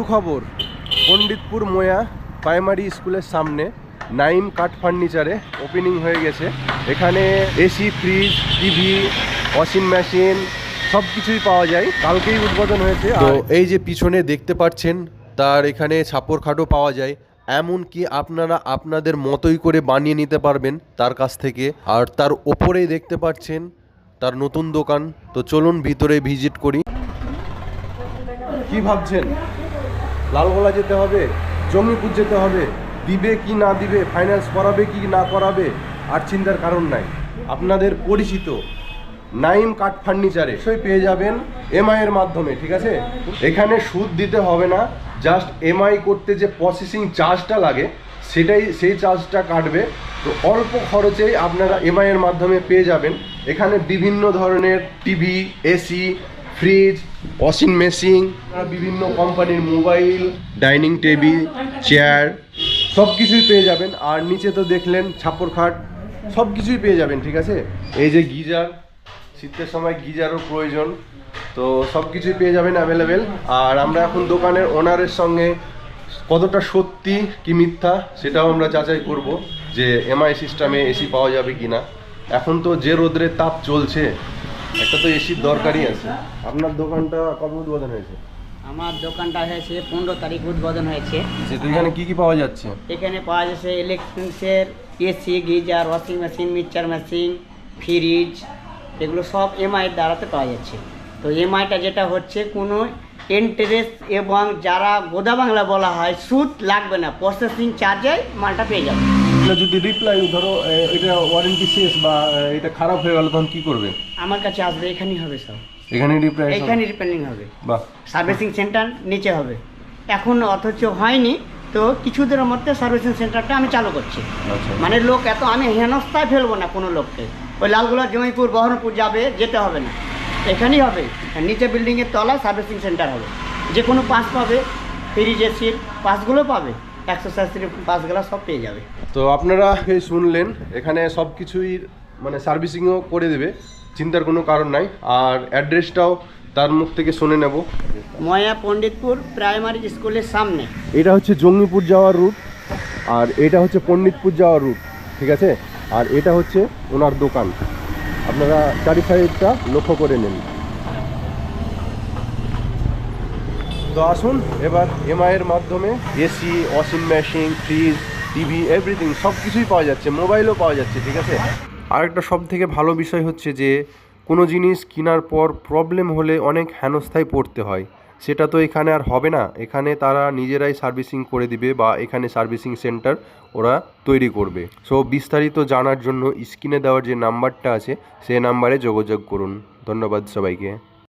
সুখবর পণ্ডিতপুর মোয়া প্রাইমারি স্কুলের সামনে নাইম কাঠ ফার্নিচারে ওপেনিং হয়ে গেছে। এখানে AC fridge TV washing machine সব কিছুই পাওয়া যায়। কালকেই উদ্বোধন হয়েছে। তো এই যে পিছনে দেখতে পাচ্ছেন তার এখানে ছাপর খাটও পাওয়া যায়। এমনকি আপনারা আপনাদের মতোই করে বানিয়ে নিতে পারবেন তার কাছ থেকে। আর তার ওপরেই দেখতে পাচ্ছেন তার নতুন দোকান। তো চলুন ভিতরে ভিজিট করি। কি ভাবছেন? লালগোলা যেতে হবে, জঙ্গিপুর যেতে হবে, দিবে কি না দিবে ফাইন্যান্স করাবে কি না করাবে, আর চিন্তার কারণ নাই। আপনাদের পরিচিত নাইম কাঠ ফার্নিচারে সই পেয়ে যাবেন এমআই এর মাধ্যমে, ঠিক আছে? এখানে সুদ দিতে হবে না জাস্ট এমআই করতে যে প্রসেসিং চার্জটা লাগে, সেটাই, সেই চার্জটা কাটবে। তো অল্প খরচেই আপনারা এমআই এর মাধ্যমে পেয়ে যাবেন। এখানে বিভিন্ন ধরনের TV AC fridge washing machine বিভিন্ন কোম্পানির মোবাইল ডাইনিং টেবিল চেয়ার সব কিছুই পেয়ে যাবেন। আর নিচে তো দেখলেন ছাপর খাট সব কিছুই পেয়ে যাবেন, ঠিক আছে? এই যে গিজার, শীতের সময় গিজারও প্রয়োজন, তো সব কিছুই পেয়ে যাবেন অ্যাভেলেবেল আর আমরা এখন দোকানের ওনারের সঙ্গে কতটা সত্যি কি মিথ্যা সেটাও আমরা যাচাই করব যে এমআই সিস্টেমে এসি পাওয়া যাবে কি না এখন তো যে রোদ্রের তাপ চলছে একটা তো এসির দরকারই আছে। আপনার দোকানটা কবে উদ্বোধন হয়েছে? আমার দোকানটা হয়েছে পনেরো তারিখ উদ্বোধন হয়েছে। এখানে কি কি পাওয়া যাচ্ছে? এখানে পাওয়া যাচ্ছে ইলেকট্রনিক্সের AC geyser washing machine mixture machine fridge এগুলো সব এমআইয়ের দ্বারাতে পাওয়া যাচ্ছে। তো এমআইটা যেটা হচ্ছে কোনো ইন্টারেস্ট এবং যারা গোদা বাংলা বলা হয় সুদ লাগবে না। প্রসেসিং চার্জে মালটা পেয়ে যাবে। এটা যদি রিপ্লাই ধরো এটা ওয়ারেন্টি শেষ বা এটা খারাপ হয়ে গেল তখন কি করবে? আমার কাছে আসবে এখানেই হবে সব। এখানে রিপ্লাই এখানে রিপেয়ারিং হবে। বাহ। সার্ভিসিং সেন্টার নিচে হবে। এখন অথচ হয়নি তো কিছুদিনের মধ্যে সার্ভিসিং সেন্টারটা আমি চালু করছি। আচ্ছা। মানে লোক এত আমি হেনস্থায় ফেলব না কোনো লোককে। ওই লালগোলা জমিপুর বহরমপুর যাবে যেতে হবে না। এখানেই হবে। নিচে বিল্ডিংয়ের তলায় সার্ভিসিং সেন্টার হবে। যে কোনো পাস পাবে ফ্রিজ এসির পাসগুলো পাবে। একশো সব পেয়ে যাবে। তো আপনারা শুনলেন এখানে সব কিছুই মানে সার্ভিসিংও করে দেবে চিন্তার কোনো কারণ নাই। আর অ্যাড্রেসটাও তার মুখ থেকে শুনে নেব। ময়া পণ্ডিতপুর প্রাইমারি স্কুলের সামনে। এটা হচ্ছে জঙ্গিপুর যাওয়ার রুট আর এটা হচ্ছে পণ্ডিতপুর যাওয়ার রুট ঠিক আছে? আর এটা হচ্ছে ওনার দোকান। আপনারা চারি সাইডটা লক্ষ্য করে নেন। তো আসুন। এবার এমআই এর মাধ্যমে AC washing machine fridge TV everything সব কিছুই পাওয়া যাচ্ছে। মোবাইলও পাওয়া যাচ্ছে, ঠিক আছে? আরেকটা সব থেকে ভালো বিষয় হচ্ছে যে, কোনো জিনিস কেনার পর প্রবলেম হলে অনেক হেনস্থায় পড়তে হয়। সেটা তো এখানে আর হবে না। এখানে তারা নিজেরাই সার্ভিসিং করে দিবে বা এখানে সার্ভিসিং সেন্টার ওরা তৈরি করবে। সো বিস্তারিত জানার জন্য স্ক্রিনে দেওয়ার যে নাম্বারটা আছে সেই নাম্বারে যোগাযোগ করুন। ধন্যবাদ সবাইকে।